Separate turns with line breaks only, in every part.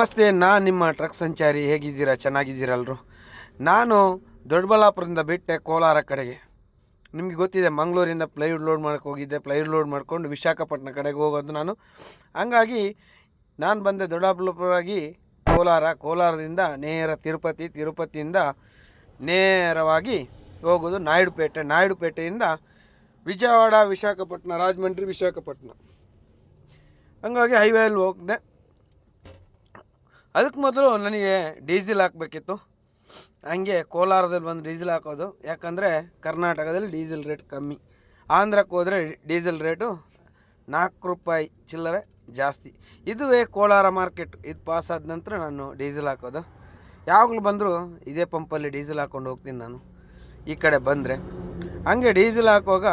ನಮಸ್ತೆ, ನಾನು ನಿಮ್ಮ ಟ್ರಕ್ ಸಂಚಾರಿ. ಹೇಗಿದ್ದೀರಾ? ಚೆನ್ನಾಗಿದ್ದೀರಲ್ರು? ನಾನು ದೊಡ್ಡಬಳ್ಳಾಪುರದಿಂದ ಬಿಟ್ಟೆ ಕೋಲಾರ ಕಡೆಗೆ. ನಿಮಗೆ ಗೊತ್ತಿದೆ, ಮಂಗಳೂರಿಂದ ಪ್ಲೈವುಡ್ ಲೋಡ್ ಮಾಡಕ್ಕೆ ಹೋಗಿದ್ದೆ. ಪ್ಲೈವುಡ್ ಲೋಡ್ ಮಾಡ್ಕೊಂಡು ವಿಶಾಖಪಟ್ಟಣ ಕಡೆಗೆ ಹೋಗೋದು ನಾನು. ಹಂಗಾಗಿ ನಾನು ಬಂದೆ ದೊಡ್ಡಬಳ್ಳಾಪುರವಾಗಿ ಕೋಲಾರ. ಕೋಲಾರದಿಂದ ನೇರ ತಿರುಪತಿ, ತಿರುಪತಿಯಿಂದ ನೇರವಾಗಿ ಹೋಗೋದು ನಾಯ್ಡುಪೇಟೆ. ನಾಯ್ಡುಪೇಟೆಯಿಂದ ವಿಜಯವಾಡ, ವಿಶಾಖಪಟ್ಟಣ, ರಾಜಮಂಡ್ರಿ, ವಿಶಾಖಪಟ್ಟಣ. ಹಂಗಾಗಿ ಹೈವೇಲಿ ಹೋಗಿದೆ. ಅದಕ್ಕೆ ಮೊದಲು ನನಗೆ ಡೀಸೆಲ್ ಹಾಕಬೇಕಿತ್ತು. ಹಂಗೆ ಕೋಲಾರದಲ್ಲಿ ಬಂದು ಡೀಸೆಲ್ ಹಾಕೋದು. ಯಾಕಂದರೆ ಕರ್ನಾಟಕದಲ್ಲಿ ಡೀಸೆಲ್ ರೇಟ್ ಕಮ್ಮಿ. ಆಂಧ್ರಕ್ಕೆ ಹೋದರೆ ಡೀಸೆಲ್ ರೇಟು ನಾಲ್ಕು ರೂಪಾಯಿ ಚಿಲ್ಲರೆ ಜಾಸ್ತಿ. ಇದುವೇ ಕೋಲಾರ ಮಾರ್ಕೆಟ್. ಇದು ಪಾಸ್ ಆದ ನಂತರ ನಾನು ಡೀಸೆಲ್ ಹಾಕೋದು. ಯಾವಾಗಲೂ ಬಂದರೂ ಇದೇ ಪಂಪಲ್ಲಿ ಡೀಸೆಲ್ ಹಾಕ್ಕೊಂಡು ಹೋಗ್ತೀನಿ ನಾನು. ಈ ಕಡೆ ಬಂದರೆ. ಹಂಗೆ ಡೀಸೆಲ್ ಹಾಕುವಾಗ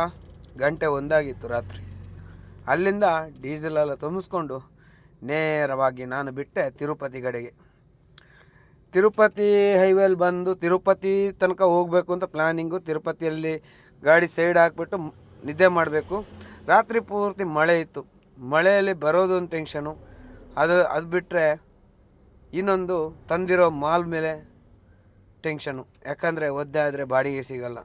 ಗಂಟೆ ಒಂದಾಗಿತ್ತು ರಾತ್ರಿ. ಅಲ್ಲಿಂದ ಡೀಸೆಲೆಲ್ಲ ತುಂಬಿಸ್ಕೊಂಡು ನೇರವಾಗಿ ನಾನು ಬಿಟ್ಟೆ ತಿರುಪತಿ ಕಡೆಗೆ ತಿರುಪತಿ ಹೈವೇಲಿ ಬಂದು ತಿರುಪತಿ ತನಕ ಹೋಗಬೇಕು ಅಂತ ಪ್ಲ್ಯಾನಿಂಗು ತಿರುಪತಿಯಲ್ಲಿ ಗಾಡಿ ಸೈಡ್ ಹಾಕ್ಬಿಟ್ಟು ನಿದ್ದೆ ಮಾಡಬೇಕು. ರಾತ್ರಿ ಪೂರ್ತಿ ಮಳೆ ಇತ್ತು. ಮಳೆಯಲ್ಲಿ ಬರೋದು ಒಂದು ಟೆನ್ಷನು ಅದು ಅದು ಬಿಟ್ಟರೆ ಇನ್ನೊಂದು ತಂದಿರೋ ಮಾಲ್ ಮೇಲೆ ಟೆನ್ಷನು ಯಾಕಂದರೆ ಒದ್ದೆ ಆದರೆ ಬಾಡಿಗೆ ಸಿಗಲ್ಲ.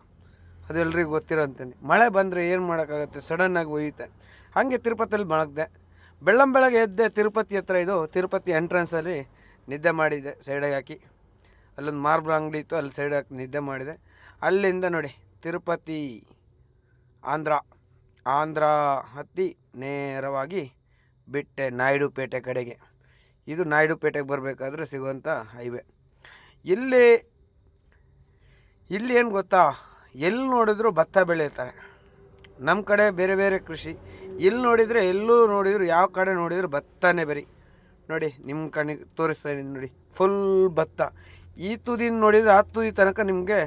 ಅದು ಎಲ್ರಿಗೂ ಗೊತ್ತಿರೋ ಅಂತೀನಿ ಮಳೆ ಬಂದರೆ ಏನು ಮಾಡೋಕ್ಕಾಗತ್ತೆ? ಸಡನ್ನಾಗಿ ಒಯ್ಯುತ್ತೆ. ಹಾಗೆ ತಿರುಪತಿಯಲ್ಲಿ ಮಲಗಿದೆ. ಬೆಳ್ಳಂ ಬೆಳಗ್ಗೆ ಎದ್ದೆ ತಿರುಪತಿ ಹತ್ರ ಇದು, ತಿರುಪತಿ ಎಂಟ್ರೆನ್ಸಲ್ಲಿ ನಿದ್ದೆ ಮಾಡಿದ್ದೆ ಸೈಡಿಗೆ ಹಾಕಿ. ಅಲ್ಲೊಂದು ಮಾರ್ಬಲ್ ಅಂಗಡಿ ಇತ್ತು, ಅಲ್ಲಿ ಸೈಡ್ ಹಾಕಿ ನಿದ್ದೆ ಮಾಡಿದೆ. ಅಲ್ಲಿಂದ ನೋಡಿ, ತಿರುಪತಿ, ಆಂಧ್ರ. ಆಂಧ್ರ ಹತ್ತಿ ನೇರವಾಗಿ ಬಿಟ್ಟೆ, ನಾಯ್ಡುಪೇಟೆ ಕಡೆಗೆ. ಇದು ನಾಯ್ಡುಪೇಟೆಗೆ ಬರಬೇಕಾದ್ರೆ ಸಿಗುವಂಥ ಹೈವೇ ಇಲ್ಲಿ ಇಲ್ಲಿ ಏನು ಗೊತ್ತಾ? ಎಲ್ಲಿ ನೋಡಿದ್ರು ಭತ್ತ ಬೆಳೀತಾರೆ ನಮ್ಮ ಕಡೆ ಬೇರೆ ಬೇರೆ ಕೃಷಿ. ಇಲ್ಲಿ ನೋಡಿದರೆ, ಎಲ್ಲೂ ನೋಡಿದ್ರು, ಯಾವ ಕಡೆ ನೋಡಿದ್ರು ಭತ್ತನೇ ಬರೀ. ನೋಡಿ ನಿಮ್ಮ ಕಣ್ಣಿಗೆ ತೋರಿಸ್ತಾ ನೋಡಿ ಫುಲ್ ಭತ್ತ. ಈ ತುದಿನ ನೋಡಿದರೆ ಆ ತುದಿ ತನಕ ನಿಮಗೆ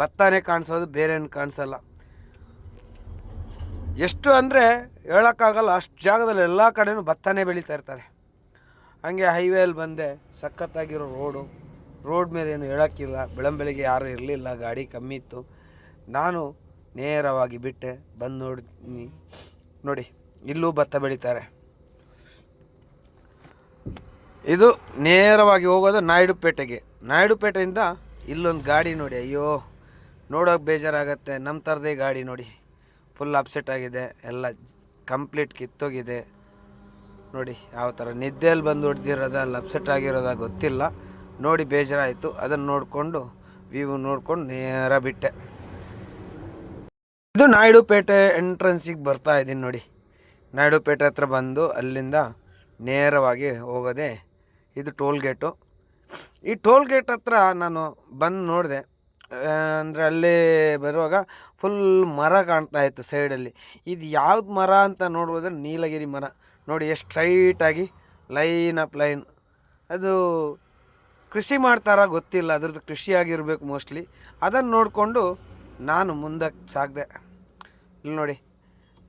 ಭತ್ತನೇ ಕಾಣಿಸೋದು ಬೇರೆ ಏನು ಕಾಣಿಸಲ್ಲ. ಎಷ್ಟು ಅಂದರೆ ಹೇಳೋಕ್ಕಾಗಲ್ಲ, ಅಷ್ಟು ಜಾಗದಲ್ಲಿ ಎಲ್ಲ ಕಡೆಯೂ ಭತ್ತನೇ ಬೆಳೀತಾ ಇರ್ತಾರೆ. ಹಾಗೆ ಹೈವೇಲಿ ಬಂದೆ, ಸಖತ್ತಾಗಿರೋ ರೋಡು ರೋಡ್ ಮೇಲೆ ಏನು ಹೇಳೋಕ್ಕಿಲ್ಲ, ಬೆಳಂಬೆಳಿಗ್ಗೆ ಯಾರೂ ಇರಲಿಲ್ಲ, ಗಾಡಿ ಕಮ್ಮಿ ಇತ್ತು. ನಾನು ನೇರವಾಗಿ ಬಿಟ್ಟೆ, ಬಂದು ನೋಡ್ತೀನಿ. ನೋಡಿ, ಇಲ್ಲೂ ಭತ್ತ ಬೆಳೀತಾರೆ. ಇದು ನೇರವಾಗಿ ಹೋಗೋದು ನಾಯ್ಡುಪೇಟೆಗೆ. ನಾಯ್ಡುಪೇಟೆಯಿಂದ ಇಲ್ಲೊಂದು ಗಾಡಿ ನೋಡಿ, ಅಯ್ಯೋ, ನೋಡೋಕೆ ಬೇಜಾರಾಗತ್ತೆ. ನಮ್ಮ ಥರದೇ ಗಾಡಿ ನೋಡಿ. ಫುಲ್ ಅಪ್ಸೆಟ್ ಆಗಿದೆ, ಎಲ್ಲ ಕಂಪ್ಲೀಟ್ ಕಿತ್ತೋಗಿದೆ. ನೋಡಿ, ಯಾವ ಥರ ನಿದ್ದೆಯಲ್ಲಿ ಬಂದು ಹೊಡೆದಿರೋದ, ಅಲ್ಲಿ ಅಪ್ಸೆಟ್ ಆಗಿರೋದ ಗೊತ್ತಿಲ್ಲ. ನೋಡಿ, ಬೇಜಾರಾಯಿತು. ಅದನ್ನು ನೋಡಿಕೊಂಡು ವ್ಯೂ ನೋಡ್ಕೊಂಡು ನೇರ ಬಿಟ್ಟೆ. ನಾಯ್ಡುಪೇಟೆ ಎಂಟ್ರೆನ್ಸಿಗೆ ಬರ್ತಾ ಇದ್ದೀನಿ ನೋಡಿ. ನಾಯ್ಡುಪೇಟೆ ಹತ್ರ ಬಂದು ಅಲ್ಲಿಂದ ನೇರವಾಗಿ ಹೋಗೋದೆ ಇದು ಟೋಲ್ ಗೇಟು. ಈ ಟೋಲ್ ಗೇಟ್ ಹತ್ರ ನಾನು ಬಂದು ನೋಡಿದೆ. ಅಂದರೆ ಅಲ್ಲಿ ಬರುವಾಗ ಫುಲ್ ಮರ ಕಾಣ್ತಾ ಇತ್ತು ಸೈಡಲ್ಲಿ. ಇದು ಯಾವ್ದು ಮರ ಅಂತ ನೋಡ್ಬೋದ್ರೆ ನೀಲಗಿರಿ ಮರ. ನೋಡಿ ಎಷ್ಟು ಸ್ಟ್ರೈಟಾಗಿ ಲೈನ್ ಅಪ್ ಲೈನ್ ಅದು ಕೃಷಿ ಮಾಡ್ತಾರ ಗೊತ್ತಿಲ್ಲ. ಅದ್ರದ್ದು ಕೃಷಿ ಮೋಸ್ಟ್ಲಿ ಅದನ್ನು ನೋಡಿಕೊಂಡು ನಾನು ಮುಂದಕ್ಕೆ ಸಾಗಿದೆ. ಇಲ್ಲಿ ನೋಡಿ.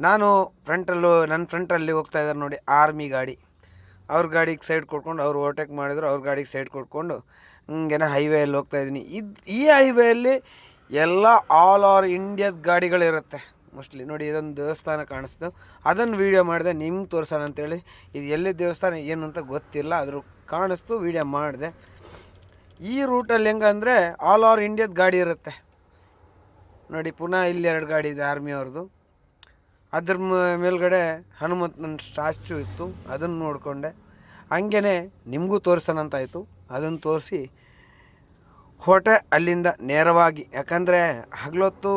ನಾನು ಫ್ರಂಟಲ್ಲೂ ನನ್ನ ಫ್ರಂಟಲ್ಲಿ ಹೋಗ್ತಾ ಇದ್ದಾರೆ ನೋಡಿ ಆರ್ಮಿ ಗಾಡಿ. ಅವ್ರ ಗಾಡಿಗೆ ಸೈಡ್ ಕೊಟ್ಕೊಂಡು ಅವ್ರು ಓವರ್ಟೇಕ್ ಮಾಡಿದ್ರು, ಅವ್ರ ಗಾಡಿಗೆ ಸೈಡ್ ಕೊಟ್ಕೊಂಡು ಹಿಂಗೆನ ಹೈವೇಯಲ್ಲಿ ಹೋಗ್ತಾ ಇದ್ದೀನಿ. ಇದು, ಈ ಹೈವೇಯಲ್ಲಿ ಎಲ್ಲ ಆಲ್ ಓವರ್ ಇಂಡಿಯಾದ ಗಾಡಿಗಳಿರುತ್ತೆ. ಮೋಸ್ಟ್ಲಿ ನೋಡಿ, ಇದೊಂದು ದೇವಸ್ಥಾನ ಕಾಣಿಸ್ತು. ಅದನ್ನು ವೀಡಿಯೋ ಮಾಡಿದೆ, ನಿಮ್ಗೆ ತೋರ್ಸೋಣ ಅಂತೇಳಿ. ಇದು ಎಲ್ಲಿ ದೇವಸ್ಥಾನ, ಏನು ಅಂತ ಗೊತ್ತಿಲ್ಲ ಅದ್ರ ಕಾಣಿಸ್ತು ವೀಡಿಯೋ ಮಾಡಿದೆ. ಈ ರೂಟಲ್ಲಿ ಹೆಂಗಂದರೆ ಆಲ್ ಓವರ್ ಇಂಡಿಯಾದ ಗಾಡಿ ಇರುತ್ತೆ. ನೋಡಿ, ಪುನಃ ಇಲ್ಲಿ ಎರಡು ಗಾಡಿ ಇದೆ ಆರ್ಮಿ ಅವ್ರದ್ದು. ಅದ್ರ ಮೇಲ್ಗಡೆ ಹನುಮಂತನ ಸ್ಟ್ಯಾಚು ಇತ್ತು, ಅದನ್ನು ನೋಡಿಕೊಂಡೆ. ಹಂಗೇ ನಿಮಗೂ ತೋರಿಸೋಣ ಅಂತಾಯಿತು ಅದನ್ನು ತೋರಿಸಿ ಹೊಟ್ಟೆ ಅಲ್ಲಿಂದ ನೇರವಾಗಿ, ಯಾಕಂದರೆ ಹಗಲೊತ್ತು,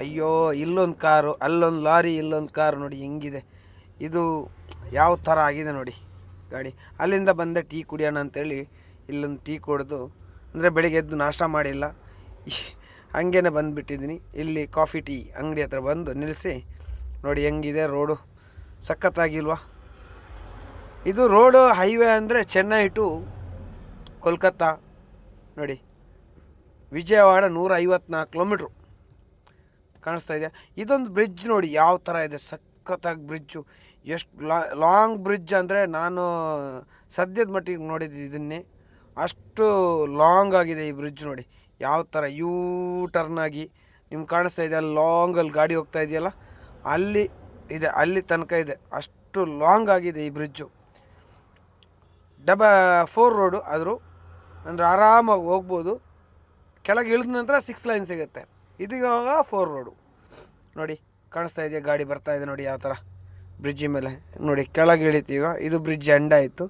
ಅಯ್ಯೋ, ಇಲ್ಲೊಂದು ಕಾರು, ಅಲ್ಲೊಂದು ಲಾರಿ, ಇಲ್ಲೊಂದು ಕಾರು ನೋಡಿ ಹೆಂಗಿದೆ. ಇದು ಯಾವ ಥರ ಆಗಿದೆ ನೋಡಿ ಗಾಡಿ. ಅಲ್ಲಿಂದ ಬಂದೆ, ಟೀ ಕುಡಿಯೋಣ ಅಂತೇಳಿ ಇಲ್ಲೊಂದು ಟೀ ಕುಡಿದು, ಅಂದರೆ ಬೆಳಿಗ್ಗೆ ಎದ್ದು ನಾಷ್ಟ ಮಾಡಿಲ್ಲ. ಹಂಗೇನೆ ಬಂದುಬಿಟ್ಟಿದ್ದೀನಿ. ಇಲ್ಲಿ ಕಾಫಿ, ಟೀ ಅಂಗಡಿ ಹತ್ರ ಬಂದು ನಿಲ್ಲಿಸಿ. ನೋಡಿ ಹೆಂಗಿದೆ ರೋಡು. ಸಖತ್ತಾಗಿಲ್ವಾ? ಇದು ರೋಡು ಹೈವೇ ಅಂದರೆ ಚೆನ್ನೈ ಟು ಕೋಲ್ಕತ್ತಾ. ನೋಡಿ, ವಿಜಯವಾಡ ನೂರ ಐವತ್ನಾಲ್ಕು ಕಿಲೋಮೀಟ್ರು. ಕಾಣಿಸ್ತಾ ಇದೆ. ಇದೊಂದು ಬ್ರಿಡ್ಜ್ ನೋಡಿ, ಯಾವ ಥರ ಇದೆ. ಸಖತ್ತಾಗಿ ಬ್ರಿಡ್ಜು. ಎಷ್ಟು ಲಾಂಗ್ ಬ್ರಿಡ್ಜ್ ಅಂದರೆ ನಾನು ಸದ್ಯದ ಮಟ್ಟಿಗೆ ನೋಡಿದ್ದು ಇದನ್ನೇ. ಅಷ್ಟು ಲಾಂಗ್ ಆಗಿದೆ ಈ ಬ್ರಿಡ್ಜ್ ನೋಡಿ. ಯಾವ ಥರ ಯೂ ಟರ್ನ್ ಆಗಿ ನಿಮ್ಗೆ ಕಾಣಿಸ್ತಾ ಇದೆ, ಅಲ್ಲಿ ಲಾಂಗಲ್ಲಿ ಗಾಡಿ ಹೋಗ್ತಾ ಇದೆಯಲ್ಲ, ಅಲ್ಲಿ ಇದೆ, ಅಲ್ಲಿ ತನಕ ಇದೆ, ಅಷ್ಟು ಲಾಂಗ್ ಆಗಿದೆ ಈ ಬ್ರಿಡ್ಜು ಡಬ ಫೋರ್ ರೋಡು ಆದರೂ ಅಂದರೆ ಆರಾಮಾಗಿ ಹೋಗ್ಬೋದು. ಕೆಳಗೆ ಇಳಿದ ನಂತರ ಸಿಕ್ಸ್ ಲೈನ್ ಸಿಗುತ್ತೆ. ಇದೀಗ ಫೋರ್ ರೋಡು ನೋಡಿ, ಕಾಣಿಸ್ತಾ ಇದೆಯಾ, ಗಾಡಿ ಬರ್ತಾ ಇದೆ ನೋಡಿ ಯಾವ ಥರ. ಬ್ರಿಡ್ಜ್ ಮೇಲೆ. ನೋಡಿ, ಕೆಳಗೆ ಇಳಿತೀವ, ಇದು ಬ್ರಿಡ್ಜ್ ಎಂಡ್ ಆಯಿತು.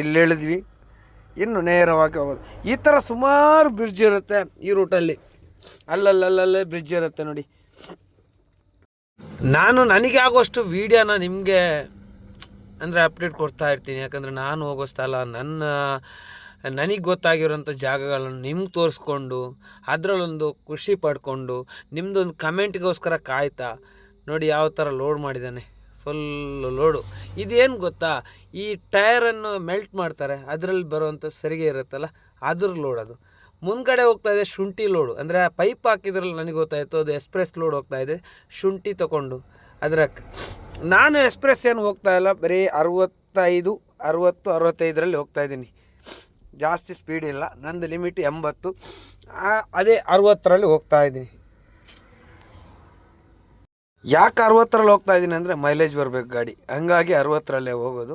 ಇಲ್ಲಿ ಇಳಿದ್ವಿ. ಇನ್ನು ನೇರವಾಗಿ ಹೋಗೋದು. ಈ ಥರ ಸುಮಾರು ಬ್ರಿಡ್ಜ್ ಇರುತ್ತೆ ಈ ರೂಟಲ್ಲಿ ಅಲ್ಲಲ್ಲಲ್ಲಲ್ಲೇ ಬ್ರಿಡ್ಜ್ ಇರುತ್ತೆ ನೋಡಿ. ನಾನು ನನಗೆ ಆಗುವಷ್ಟು ವೀಡಿಯೋನ ನಿಮಗೆ, ಅಂದರೆ ಅಪ್ಡೇಟ್ ಕೊಡ್ತಾ ಇರ್ತೀನಿ. ಯಾಕಂದರೆ ನಾನು ಹೋಗೋ ಸ್ಥಳ, ನನ್ನ, ನನಗೆ ಗೊತ್ತಾಗಿರೋಂಥ ಜಾಗಗಳನ್ನು ನಿಮ್ಗೆ ತೋರಿಸ್ಕೊಂಡು, ಅದರಲ್ಲೊಂದು ಖುಷಿ ಪಡ್ಕೊಂಡು ನಿಮ್ಮದೊಂದು ಕಮೆಂಟ್ಗೋಸ್ಕರ ಕಾಯ್ತಾ ನೋಡಿ ಯಾವ ಥರ ಲೋಡ್ ಮಾಡಿದ್ದಾನೆ. ಫುಲ್ ಲೋಡು ಇದೇನು ಗೊತ್ತಾ? ಈ ಟಯರನ್ನು ಮೆಲ್ಟ್ ಮಾಡ್ತಾರೆ, ಅದರಲ್ಲಿ ಬರುವಂಥ ಸರಿಗೆ ಇರುತ್ತಲ್ಲ, ಅದ್ರ ಲೋಡ್ ಅದು. ಮುಂದ್ಗಡೆ ಹೋಗ್ತಾ ಇದೆ ಶುಂಠಿ ಲೋಡು ಅಂದರೆ ಪೈಪ್ ಹಾಕಿದ್ರಲ್ಲಿ ನನಗೆ ಗೊತ್ತಾಯಿತು, ಅದು ಎಕ್ಸ್ಪ್ರೆಸ್ ಲೋಡ್ ಹೋಗ್ತಾ ಇದೆ. ಶುಂಠಿ ತಗೊಂಡು ಅದರ ನಾನು ಎಕ್ಸ್ಪ್ರೆಸ್ ಏನು ಹೋಗ್ತಾ ಇಲ್ಲ, ಬರೀ ಅರುವತ್ತೈದು, ಅರುವತ್ತು, ಅರವತ್ತೈದರಲ್ಲಿ ಹೋಗ್ತಾ ಇದ್ದೀನಿ. ಜಾಸ್ತಿ ಸ್ಪೀಡ್ ಇಲ್ಲ, ನಂದು ಲಿಮಿಟ್ ಎಂಬತ್ತು. ಅದೇ ಅರುವತ್ತರಲ್ಲಿ ಹೋಗ್ತಾ ಇದ್ದೀನಿ. ಯಾಕೆ ಅರವತ್ತರಲ್ಲಿ ಹೋಗ್ತಾ ಇದ್ದೀನಿ ಅಂದರೆ ಮೈಲೇಜ್ ಬರಬೇಕು ಗಾಡಿ. ಹಂಗಾಗಿ ಅರವತ್ತರಲ್ಲೇ ಹೋಗೋದು.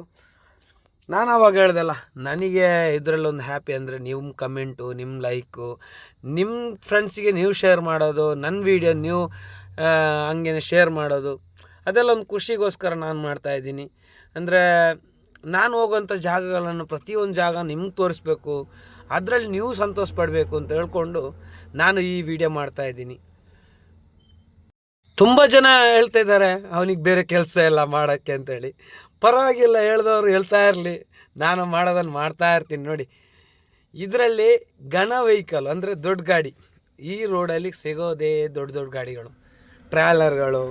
ನಾನು ಅವಾಗ ಹೇಳ್ದಲ್ಲ, ನನಗೆ ಇದರಲ್ಲಿ ಒಂದು ಹ್ಯಾಪಿ ಅಂದರೆ ನಿಮ್ಮ ಕಮೆಂಟು ನಿಮ್ಮ ಲೈಕು ನಿಮ್ಮ ಫ್ರೆಂಡ್ಸಿಗೆ ನೀವು ಶೇರ್ ಮಾಡೋದು ನನ್ನ ವೀಡಿಯೋ ನೀವು ಹಂಗೇನೆ ಶೇರ್ ಮಾಡೋದು, ಅದೆಲ್ಲ ಒಂದು ಖುಷಿಗೋಸ್ಕರ ನಾನು ಮಾಡ್ತಾಯಿದ್ದೀನಿ ಅಂದರೆ ನಾನು ಹೋಗೋಂಥ ಜಾಗಗಳನ್ನು ಪ್ರತಿಯೊಂದು ಜಾಗ ನಿಮ್ಗೆ ತೋರಿಸ್ಬೇಕು, ಅದರಲ್ಲಿ ನೀವು ಸಂತೋಷ ಪಡಬೇಕು ಅಂತ ಹೇಳ್ಕೊಂಡು ನಾನು ಈ ವಿಡಿಯೋ ಮಾಡ್ತಾಯಿದ್ದೀನಿ ತುಂಬ ಜನ ಹೇಳ್ತಾ ಇದ್ದಾರೆ, ಅವನಿಗೆ ಬೇರೆ ಕೆಲಸ ಎಲ್ಲ ಮಾಡೋಕ್ಕೆ ಅಂತೇಳಿ. ಪರವಾಗಿಲ್ಲ, ಹೇಳ್ದವ್ರು ಹೇಳ್ತಾ ಇರಲಿ. ನಾನು ಮಾಡೋದನ್ನು ಮಾಡ್ತಾ ಇರ್ತೀನಿ ನೋಡಿ. ಇದರಲ್ಲಿ ಘನ ವೆಹಿಕಲ್ ಅಂದರೆ ದೊಡ್ಡ ಗಾಡಿ. ಈ ರೋಡಲ್ಲಿ ಸಿಗೋದೇ ದೊಡ್ಡ ದೊಡ್ಡ ಗಾಡಿಗಳು. ಟ್ರಾಲರ್ಗಳು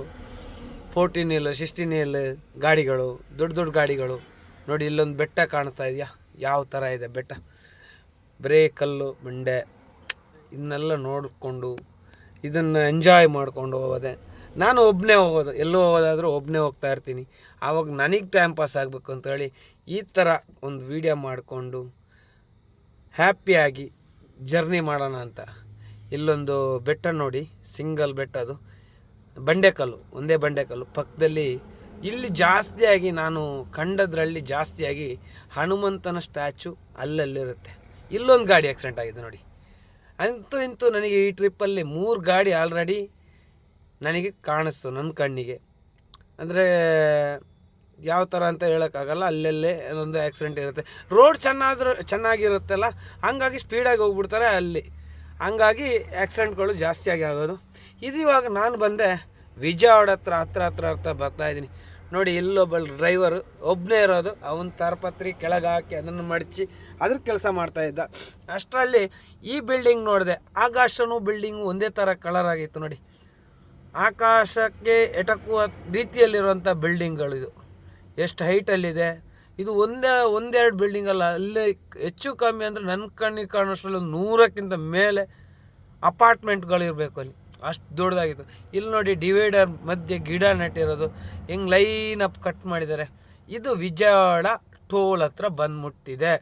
ಫೋರ್ಟೀನ್ ಇಲ್ಲ ಸಿಕ್ಸ್ಟೀನ್ ಇಲ್ಲ ಗಾಡಿಗಳು, ದೊಡ್ಡ ದೊಡ್ಡ ಗಾಡಿಗಳು. ನೋಡಿ, ಇಲ್ಲೊಂದು ಬೆಟ್ಟ ಕಾಣ್ತಾ ಇದೆಯಾ? ಯಾವ ಥರ ಇದೆ ಬೆಟ್ಟ? ಬರೇ ಕಲ್ಲು ಬಂಡೆ. ಇದನ್ನೆಲ್ಲ ನೋಡಿಕೊಂಡು, ಇದನ್ನು ಎಂಜಾಯ್ ಮಾಡ್ಕೊಂಡು ಹೋಗೋದೆ. ನಾನು ಒಬ್ಬನೇ ಹೋಗೋದು, ಎಲ್ಲೋ ಹೋಗೋದಾದರೂ ಒಬ್ಬನೇ ಹೋಗ್ತಾ ಇರ್ತೀನಿ. ಆವಾಗ ನನಗೆ ಟೈಮ್ ಪಾಸ್ ಆಗಬೇಕು ಅಂತೇಳಿ ಈ ಥರ ಒಂದು ವೀಡಿಯೋ ಮಾಡಿಕೊಂಡು ಹ್ಯಾಪಿಯಾಗಿ ಜರ್ನಿ ಮಾಡೋಣ ಅಂತ. ಇಲ್ಲೊಂದು ಬೆಟ್ಟ ನೋಡಿ ಸಿಂಗಲ್ ಬೆಟ್ಟ ಅದು. ಬಂಡೆಕಲ್ಲು, ಒಂದೇ ಬಂಡೆಕಲ್ಲು. ಪಕ್ಕದಲ್ಲಿ ಇಲ್ಲಿ ಜಾಸ್ತಿಯಾಗಿ ನಾನು ಕಂಡದ್ರಲ್ಲಿ ಜಾಸ್ತಿಯಾಗಿ ಹನುಮಂತನ ಸ್ಟ್ಯಾಚು ಅಲ್ಲಲ್ಲಿರುತ್ತೆ. ಇಲ್ಲೊಂದು ಗಾಡಿ ಆಕ್ಸಿಡೆಂಟ್ ಆಗಿದೆ ನೋಡಿ. ಅಂತೂ ಇಂತೂ ನನಗೆ ಈ ಟ್ರಿಪ್ಪಲ್ಲಿ ಮೂರು ಗಾಡಿ ಆಲ್ರೆಡಿ ನನಗೆ ಕಾಣಿಸ್ತು, ನನ್ನ ಕಣ್ಣಿಗೆ. ಅಂದರೆ ಯಾವ ಥರ ಅಂತ ಹೇಳೋಕ್ಕಾಗಲ್ಲ, ಅಲ್ಲಲ್ಲೇ ಒಂದು ಆ್ಯಕ್ಸಿಡೆಂಟ್ ಇರುತ್ತೆ. ರೋಡ್ ಚೆನ್ನಾದ್ರೂ, ಚೆನ್ನಾಗಿರುತ್ತಲ್ಲ, ಹಂಗಾಗಿ ಸ್ಪೀಡಾಗಿ ಹೋಗ್ಬಿಡ್ತಾರೆ ಅಲ್ಲಿ. ಹಂಗಾಗಿ ಆ್ಯಕ್ಸಿಡೆಂಟ್ಗಳು ಜಾಸ್ತಿಯಾಗಿ ಆಗೋದು. ಇದು ಇವಾಗ ನಾನು ಬಂದೆ, ವಿಜಯವಾಡ ಹತ್ರ ಹತ್ರ ಹತ್ರ ಹತ್ರ ಬರ್ತಾ ಇದ್ದೀನಿ. ನೋಡಿ ಇಲ್ಲೊಬ್ಬ ಡ್ರೈವರು ಒಬ್ಬನೇ ಇರೋದು, ಅವನ ತರಪತ್ರಿ ಕೆಳಗೆ ಹಾಕಿ ಅದನ್ನು ಮಡಚಿ ಅದ್ರ ಕೆಲಸ ಮಾಡ್ತಾ ಇದ್ದ. ಅಷ್ಟರಲ್ಲಿ ಈ ಬಿಲ್ಡಿಂಗ್ ನೋಡಿದೆ, ಆಕಾಶನೂ ಬಿಲ್ಡಿಂಗು ಒಂದೇ ಥರ ಕಲರ್ ಆಗಿತ್ತು ನೋಡಿ. ಆಕಾಶಕ್ಕೆ ಎಟಕುವ ರೀತಿಯಲ್ಲಿರುವಂಥ ಬಿಲ್ಡಿಂಗ್ಗಳು ಇದು ಎಷ್ಟು ಹೈಟಲ್ಲಿದೆ? ಇದು ಒಂದೇ, ಒಂದೆರಡು ಬಿಲ್ಡಿಂಗ್ ಅಲ್ಲ, ಅಲ್ಲೇ ಹೆಚ್ಚು ಕಮ್ಮಿ ಅಂದರೆ ನನ್ನ ಕಣ್ಣಿಗೆ ಕಾಣೋಷ್ಟರಲ್ಲಿ ನೂರಕ್ಕಿಂತ ಮೇಲೆ ಅಪಾರ್ಟ್ಮೆಂಟ್ಗಳಿರಬೇಕು ಅಲ್ಲಿ. ಅಷ್ಟು ದೊಡ್ಡದಾಗಿತ್ತು. ಇಲ್ಲಿ ನೋಡಿ ಡಿವೈಡರ್ ಮಧ್ಯೆ ಗಿಡ ನೆಟ್ಟಿರೋದು. ಹೆಂಗೆ ಲೈನ್ ಅಪ್ ಕಟ್ ಮಾಡಿದ್ದಾರೆ. ಇದು ವಿಜಯವಾಡ ಟೋಲ್ ಹತ್ರ ಬಂದ್ಬಿಟ್ಟಿದೆ.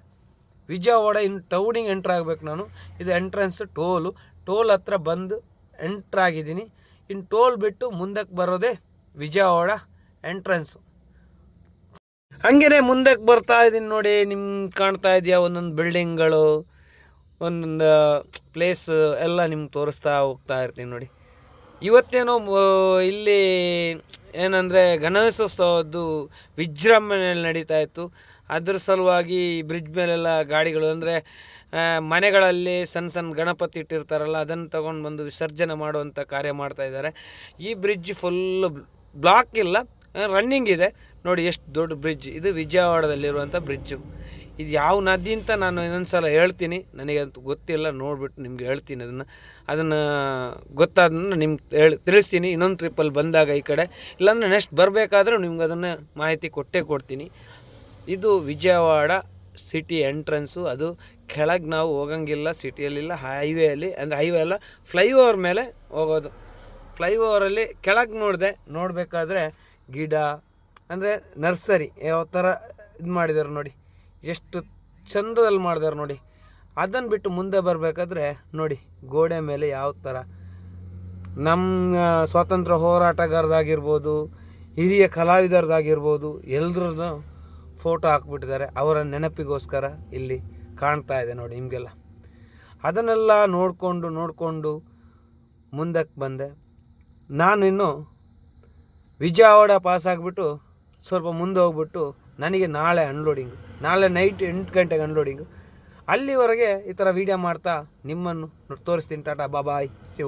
ವಿಜಯವಾಡ ಇನ್ನು ಟೌನಿಗೆ ಎಂಟ್ರ್ ಆಗಬೇಕು ನಾನು. ಇದು ಎಂಟ್ರೆನ್ಸ್ ಟೋಲು. ಟೋಲ್ ಹತ್ರ ಬಂದು ಎಂಟ್ರ್ ಆಗಿದ್ದೀನಿ. ಇನ್ನು ಟೋಲ್ ಬಿಟ್ಟು ಮುಂದಕ್ಕೆ ಬರೋದೇ ವಿಜಯವಾಡ ಎಂಟ್ರೆನ್ಸು. ಹಂಗೇನೆ ಮುಂದಕ್ಕೆ ಬರ್ತಾ ಇದ್ದೀನಿ ನೋಡಿ ನಿಮ್ಗೆ ಕಾಣ್ತಾ ಇದೆಯಾ ಒಂದೊಂದು ಬಿಲ್ಡಿಂಗ್ಗಳು, ಒಂದೊಂದು ಪ್ಲೇಸ್ ಎಲ್ಲ ನಿಮ್ಗೆ ತೋರಿಸ್ತಾ ಹೋಗ್ತಾ ಇರ್ತೀನಿ ನೋಡಿ. ಇವತ್ತೇನೋ ಇಲ್ಲಿ ಏನಂದರೆ ಗಣೇಶೋತ್ಸವದ್ದು ವಿಜೃಂಭಣೆಯಲ್ಲಿ ನಡೀತಾ ಇತ್ತು. ಅದ್ರ ಸಲುವಾಗಿ ಬ್ರಿಡ್ಜ್ ಮೇಲೆಲ್ಲ ಗಾಡಿಗಳು ಅಂದರೆ ಮನೆಗಳಲ್ಲಿ ಸಣ್ಣ ಸಣ್ಣ ಗಣಪತಿ ಇಟ್ಟಿರ್ತಾರಲ್ಲ, ಅದನ್ನು ತಗೊಂಡು ಬಂದು ವಿಸರ್ಜನೆ ಮಾಡುವಂಥ ಕಾರ್ಯ ಮಾಡ್ತಾ ಇದ್ದಾರೆ. ಈ ಬ್ರಿಡ್ಜ್ ಫುಲ್ಲು ಬ್ಲಾಕ್ ಇಲ್ಲ ರನ್ನಿಂಗ್ ಇದೆ. ನೋಡಿ ಎಷ್ಟು ದೊಡ್ಡ ಬ್ರಿಡ್ಜ್ ಇದು ವಿಜಯವಾಡದಲ್ಲಿರುವಂಥ ಬ್ರಿಡ್ಜು ಇದು ಯಾವ ನದಿ ಅಂತ ನಾನು ಇನ್ನೊಂದು ಸಲ ಹೇಳ್ತೀನಿ. ನನಗಂತೂ ಗೊತ್ತಿಲ್ಲ, ನೋಡಿಬಿಟ್ಟು ನಿಮ್ಗೆ ಹೇಳ್ತೀನಿ ಅದನ್ನು. ಅದನ್ನು ಗೊತ್ತಾದನ್ನು ನಿಮ್ಗೆ ಹೇಳಿ, ತಿಳಿಸ್ತೀನಿ. ಇನ್ನೊಂದು ಟ್ರಿಪ್ಪಲ್ಲಿ ಬಂದಾಗ ಈ ಕಡೆ. ಇಲ್ಲಾಂದರೆ ನೆಕ್ಸ್ಟ್ ಬರಬೇಕಾದ್ರೂ ನಿಮ್ಗೆ ಅದನ್ನು ಮಾಹಿತಿ ಕೊಟ್ಟೇ ಕೊಡ್ತೀನಿ. ಇದು ವಿಜಯವಾಡ ಸಿಟಿ ಎಂಟ್ರೆನ್ಸು ಅದು ಕೆಳಗೆ ನಾವು ಹೋಗಂಗಿಲ್ಲ ಸಿಟಿಯಲ್ಲಿಲ್ಲ ಹೈವೇಯಲ್ಲಿ ಅಂದರೆ ಹೈವೇ ಅಲ್ಲ ಫ್ಲೈಓವರ್ ಮೇಲೆ ಹೋಗೋದು. ಫ್ಲೈಓವರಲ್ಲಿ ಕೆಳಗೆ ನೋಡಿದೆ, ನೋಡಬೇಕಾದ್ರೆ ಗಿಡ, ಅಂದರೆ ನರ್ಸರಿ ಯಾವ ಥರ ಇದು ಮಾಡಿದ್ದಾರೆ ನೋಡಿ. ಎಷ್ಟು ಚಂದದಲ್ಲಿ ಮಾಡಿದ್ದಾರೆ ನೋಡಿ. ಅದನ್ನು ಬಿಟ್ಟು ಮುಂದೆ ಬರಬೇಕಾದ್ರೆ ನೋಡಿ, ಗೋಡೆ ಮೇಲೆ ಯಾವ ಥರ ನಮ್ಮ ಸ್ವಾತಂತ್ರ್ಯ ಹೋರಾಟಗಾರದಾಗಿರ್ಬೋದು, ಹಿರಿಯ ಕಲಾವಿದರದಾಗಿರ್ಬೋದು, ಎಲ್ರದ್ದು ಫೋಟೋ ಹಾಕ್ಬಿಟ್ಟಿದ್ದಾರೆ. ಅವರ ನೆನಪಿಗೋಸ್ಕರ ಇಲ್ಲಿ ಕಾಣ್ತಾ ಇದೆ ನೋಡಿ ನಿಮಗೆಲ್ಲ. ಅದನ್ನೆಲ್ಲ ನೋಡಿಕೊಂಡು ನೋಡಿಕೊಂಡು ಮುಂದಕ್ಕೆ ಬಂದೆ. ನಾನಿನ್ನು ವಿಜಯವಾಡ ಪಾಸ್ ಆಗಿಬಿಟ್ಟು ಸ್ವಲ್ಪ ಮುಂದೆ ಹೋಗ್ಬಿಟ್ಟು ನನಗೆ ನಾಳೆ ಅನ್ಲೋಡಿಂಗು ನಾಳೆ ನೈಟ್ ಎಂಟು ಗಂಟೆಗೆ ಅನ್ಲೋಡಿಂಗು ಅಲ್ಲಿವರೆಗೆ ಈ ಥರ ವೀಡಿಯೋ ಮಾಡ್ತಾ ನಿಮ್ಮನ್ನು ತೋರಿಸ್ತೀನಿ. ಟಾಟಾ ಬಾಬಾಯ್ ಸಿವ್